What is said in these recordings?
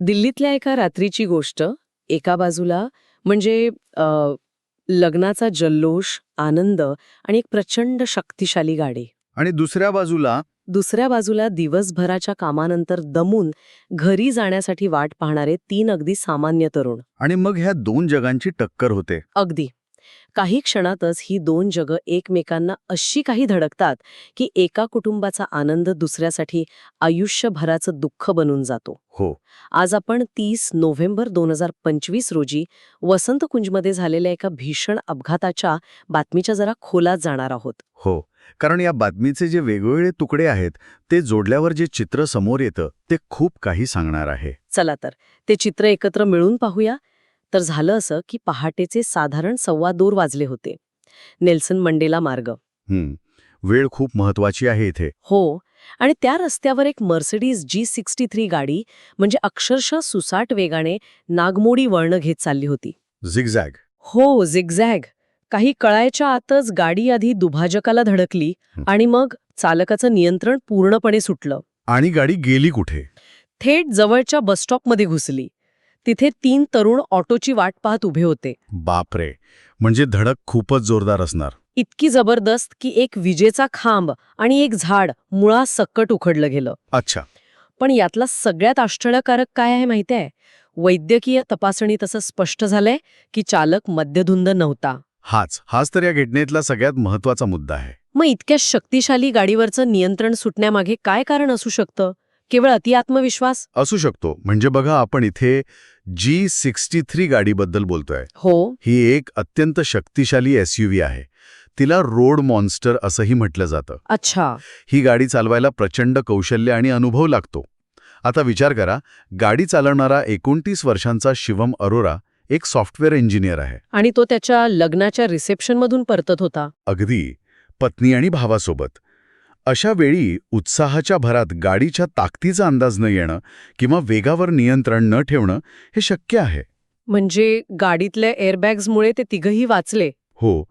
दिल्लीतल्या एका रात्रीची गोष्ट एका बाजूला म्हणजे लग्नाचा जल्लोष आनंद आणि एक प्रचंड शक्तिशाली गाडी. आणि दुसऱ्या बाजूला? दुसऱ्या बाजूला दिवसभराच्या कामानंतर दमून घरी जाण्यासाठी वाट पाहणारे तीन अगदी सामान्य तरुण. आणि मग ह्या दोन जगांची टक्कर होते. अगदी. काही क्षणातच ही दोन जगं एकमेकांना अशी काही धडकतात की एका कुटुंबाचा आनंद दुसऱ्यासाठी आयुष्यभराचं दुःख बनून जातो. हो. आज आपण तीस नोव्हेंबर दोन हजार पंचवीस रोजी वसंतकुंजमध्ये झालेल्या एका भीषण अपघाताच्या बातमीच्या जरा खोलात जाणार आहोत. हो. कारण या बातमीचे जे वेगवेगळे तुकडे आहेत ते जोडल्यावर जे चित्र समोर येतं ते खूप काही सांगणार आहे. चला तर ते चित्र एकत्र मिळून पाहूया. तर झालं असं की पहाटेचे साधारण सव्वा दोर वाजले होते. नेल्सन मंडेला मार्ग. वेळ खूप महत्वाची आहे इथे. हो. आणि त्या रस्त्यावर एक मर्सिडीज जी सिक्स्टी थ्री गाडी म्हणजे अक्षरशः सुसाट वेगाने नागमोडी वळणं घेत चालली होती. झिगझॅग. हो झिगझॅग. काही कळायच्या आतच गाडी आधी दुभाजकाला धडकली. आणि मग चालकाचं नियंत्रण पूर्णपणे सुटलं. आणि गाडी गेली कुठे? थेट जवळच्या बसस्टॉपमध्ये घुसली. तिथे तीन तरुण ऑटोची वाट पाहत उभे होते. बापरे. म्हणजे धडक खूपच जोरदार असणार. इतकी जबरदस्त की एक विजेचा खांब आणि एक झाड मुळासकट उखडलं गेलं. अच्छा. पण यातला सगळ्यात आश्चर्यकारक काय आहे माहितीये? वैद्यकीय तपासणीत असं स्पष्ट झालंय की चालक मद्यधुंद नव्हता. हाच हाच तर या घटनेतला सगळ्यात महत्त्वाचा मुद्दा आहे. मग इतक्या शक्तिशाली गाडीवरचं नियंत्रण सुटण्यामागे काय कारण असू शकतं? केवळ अति आत्मविश्वास? असू शकतो. म्हणजे बघा आपण इथे जी सिक्स्टी थ्री गाडीबद्दल बोलतोय. हो. ही एक अत्यंत शक्तिशाली एसयूव्ही आहे. तिला रोड मॉन्स्टर असंही म्हटलं जातं. अच्छा. ही गाडी चालवायला प्रचंड कौशल्य आणि अनुभव लागतो. आता विचार करा गाडी चालवणारा एकोणतीस वर्षांचा शिवम अरोरा एक सॉफ्टवेअर इंजिनियर आहे. आणि तो त्याच्या लग्नाच्या रिसेप्शनमधून परतत होता. अगदी. पत्नी आणि भावासोबत. अशा वेळी उत्साहाच्या भरात गाडीच्या ताकदीचा अंदाज न येणं किंवा वेगावर नियंत्रण न ठेवणं हे शक्य आहे. म्हणजे गाडीतल्या एअरबॅग्समुळे ते तिघही वाचले? हो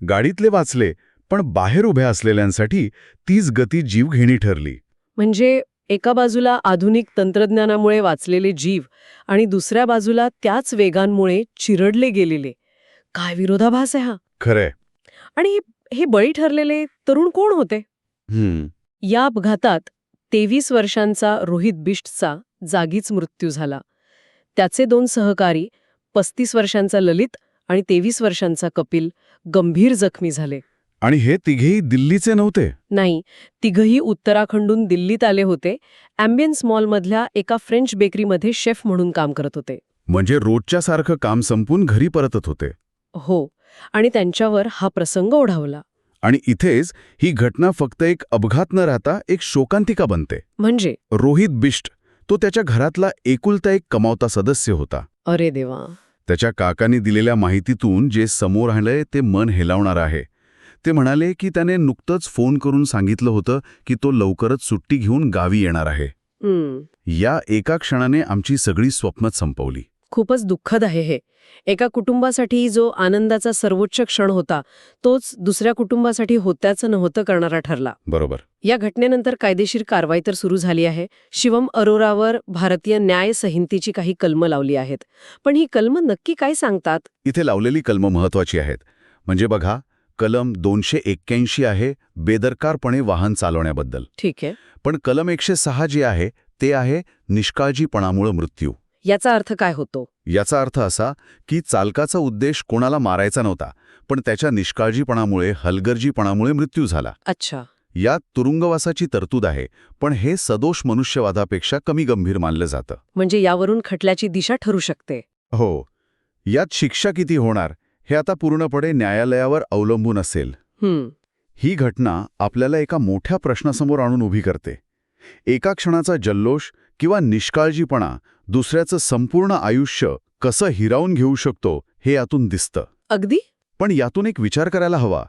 गाडीतले वाचले पण बाहेर उभ्या असलेल्यांसाठी तीच गती जीवघेणी ठरली. म्हणजे एका बाजूला आधुनिक तंत्रज्ञानामुळे वाचलेले जीव आणि दुसऱ्या बाजूला त्याच वेगांमुळे चिरडले गेलेले. काय विरोधाभास आहे हा? खरंय. आणि हे बळी ठरलेले तरुण कोण होते? या अपघातात तेवीस वर्षांचा रोहित बिष्टचा जागीच मृत्यू झाला. त्याचे दोन सहकारी पस्तीस वर्षांचा ललित आणि तेवीस वर्षांचा कपिल गंभीर जखमी झाले. आणि हे तिघेही दिल्लीचे नव्हते? नाही तिघही उत्तराखंडून दिल्लीत आले होते. अँबियन्स मॉलमधल्या एका फ्रेंच बेकरीमध्ये शेफ म्हणून काम करत होते. म्हणजे रोजच्या सारखं काम संपून घरी परतत होते? हो आणि त्यांच्यावर हा प्रसंग ओढावला. आणि इथेच ही घटना फक्त एक अपघात न राहता एक शोकांतिका बनते. म्हणजे? रोहित बिष्ट तो त्याच्या घरातला एकुलता एक कमावता सदस्य होता. अरे देवा. त्याच्या काकांनी दिलेल्या माहितीतून जे समोर आलंय ते मन हेलावणार आहे. ते म्हणाले की त्याने नुकतंच फोन करून सांगितलं होतं की तो लवकरच सुट्टी घेऊन गावी येणार आहे. हम्म. या एका क्षणाने आमची सगळी स्वप्नच संपवली. खूपच दुःखद आहे हे. एका कुटुंबासाठी जो आनंदाचा सर्वोच्च क्षण होता तोच दुसऱ्या कुटुंबासाठी होत्याचं नव्हतं करणारा ठरला. बरोबर. या घटनेनंतर कायदेशीर कारवाई तर सुरू झाली आहे. शिवम अरोरावर भारतीय न्याय संहितेची काही कलमं लावली आहेत. पण ही कलमं नक्की काय सांगतात? इथे लावलेली कलमं महत्वाची आहेत. म्हणजे बघा कलम दोनशे एक्क्याऐंशी आहे बेदरकारपणे वाहन चालवण्याबद्दल. ठीक आहे. पण कलम एकशे सहा जे आहे ते आहे निष्काळजीपणामुळे मृत्यू. याचा अर्थ काय होतो? याचा अर्थ असा की चालकाचा उद्देश कोणाला मारायचा नव्हता पण त्याच्या निष्काळजीपणामुळे हलगर्जीपणामुळे मृत्यू झाला. अच्छा. यात तुरुंगवासाची तरतूद आहे पण हे सदोष मनुष्यवादापेक्षा कमी गंभीर मानलं जातं. म्हणजे यावरून खटल्याची दिशा ठरू शकते. हो. यात शिक्षा किती होणार हे आता पूर्णपणे न्यायालयावर अवलंबून असेल. ही घटना आपल्याला एका मोठ्या प्रश्नासमोर आणून उभी करते. एका क्षणाचा जल्लोष किंवा निष्काळजीपणा दुसऱ्याचं संपूर्ण आयुष्य कसं हिरावून घेऊ शकतो हे यातून दिसतं. अगदी? पण यातून एक विचार करायला हवा.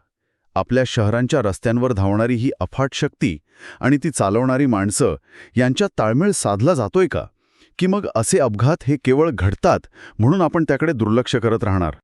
आपल्या शहरांच्या रस्त्यांवर धावणारी ही अफाट शक्ती आणि ती चालवणारी माणसं यांच्यात ताळमेळ साधला जातोय का? की मग असे अपघात हे केवळ घडतात म्हणून आपण त्याकडे दुर्लक्ष करत राहणार?